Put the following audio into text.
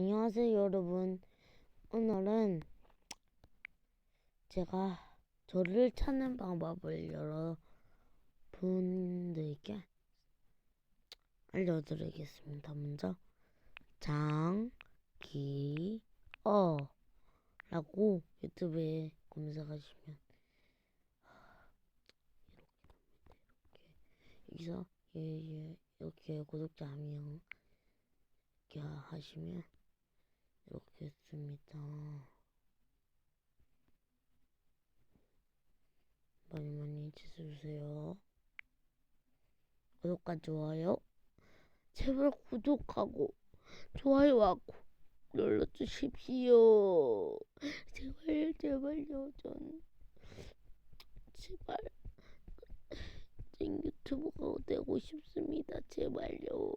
안녕하세요, 여러분. 오늘은 제가 저를 찾는 방법을 여러분들께 알려드리겠습니다. 먼저 장기어 라고 유튜브에 검색하시면 이렇게 여기서 예, 예, 이렇게 구독자 한명 이렇게 하시면 이렇게 했습니다. 많이 많이 지켜주세요. 구독과 좋아요. 제발 구독하고 좋아요하고 눌러주십시오. 제발 제발요 전 제발 전 유튜버가 되고 싶습니다. 제발요.